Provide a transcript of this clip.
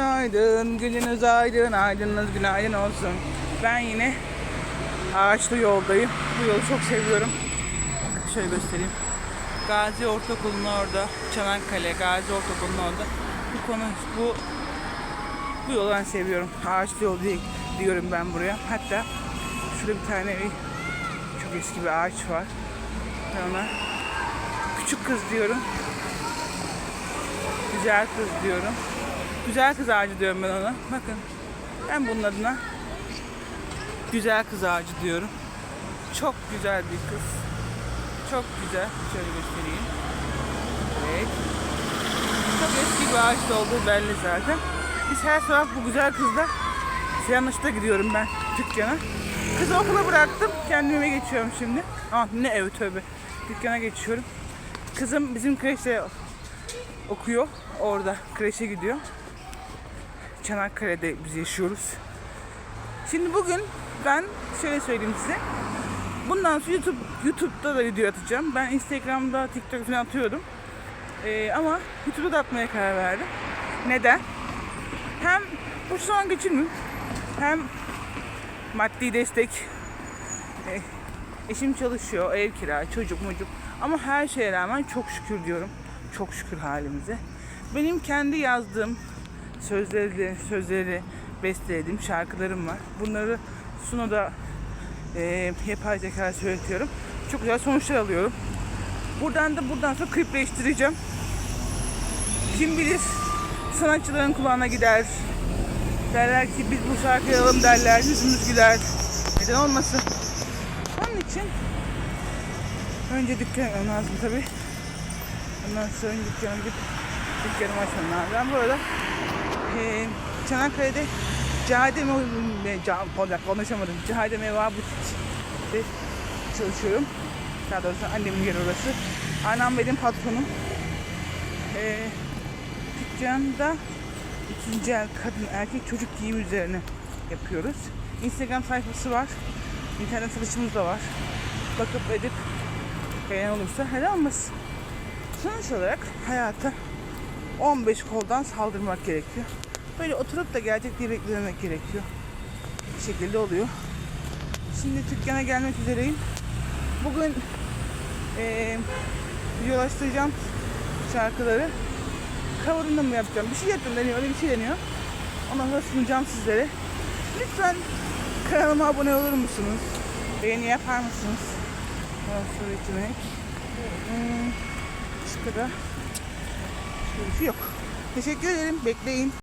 günaydın, gününüz aydın, aydınınız günaydın olsun. Ben yine ağaçlı yoldayım. Bu yolu çok seviyorum. Şöyle göstereyim. Gazi Ortaokulu'nun orada, Çanakkale, Gazi Ortaokulu'nun orada. Bu konu, bu bu yolu ben seviyorum. Ağaçlı yol diye diyorum ben buraya. Hatta şurada bir tane bir çok eski bir ağaç var. Ben ona küçük kız diyorum. Güzel kız diyorum. Güzel kız ağacı diyorum ben ona. Bakın ben bunun adına güzel kız ağacı diyorum. Çok güzel bir kız. Çok güzel. Şöyle göstereyim. Evet. Çok eski bir ağaç olduğu belli zaten. Biz her sabah bu güzel kızla Siyanlaş'ta gidiyorum ben dükkana. Kızı okula bıraktım. Kendime geçiyorum şimdi. Aa, ne ev tövbe. Dükkana geçiyorum. Kızım bizim kreşte okuyor. Orada kreşe gidiyor. Çanakkale'de biz yaşıyoruz. Şimdi bugün ben şöyle söyleyeyim size. Bundan sonra YouTube YouTube'da da video atacağım. Ben Instagram'da, TikTok falan atıyordum. Ee, ama YouTube'da da atmaya karar verdim. Neden? Hem bu zaman geçirmeyeyim. Hem maddi destek. Ee, eşim çalışıyor, ev kira, çocuk mucuk. Ama her şeye rağmen çok şükür diyorum. Çok şükür halimize. Benim kendi yazdığım sözleri, sözleri bestelediğim şarkılarım var. Bunları Suno'da e, yapay zeka söyletiyorum. Çok güzel sonuçlar alıyorum. Buradan da buradan sonra klipleştireceğim. Kim bilir sanatçıların kulağına gider. Derler ki biz bu şarkıyı alalım derler. Yüzümüz güler. Neden olmasın? Onun için önce dükkan lazım tabii. Ondan sonra dükkana gidip dükkanımı açmam lazım. Ben burada e, Çanakkale'de Cahide Meva, konuşamadım. Cahide Meva Butik'te çalışıyorum. Daha doğrusu annemin yeri orası. Annem benim patronum. E, dükkanda ikinci el kadın erkek çocuk giyim üzerine yapıyoruz. Instagram sayfası var. İnternet satışımız da var. Bakıp edip beğen olursa helal olmasın. Sonuç olarak hayata 15 koldan saldırmak gerekiyor. Böyle oturup da gerçek diye beklemek gerekiyor. Bir şekilde oluyor. Şimdi dükkana gelmek üzereyim. Bugün eee videolaştıracağım şarkıları. Cover'ını mı yapacağım? Bir şey yapacağım deniyor. Öyle bir şey deniyor. Ondan sonra sunacağım sizlere. Lütfen kanalıma abone olur musunuz? Beğeni yapar mısınız? Sonra eklemek. Hmm, şu kadar. Şey yok. Teşekkür ederim. Bekleyin.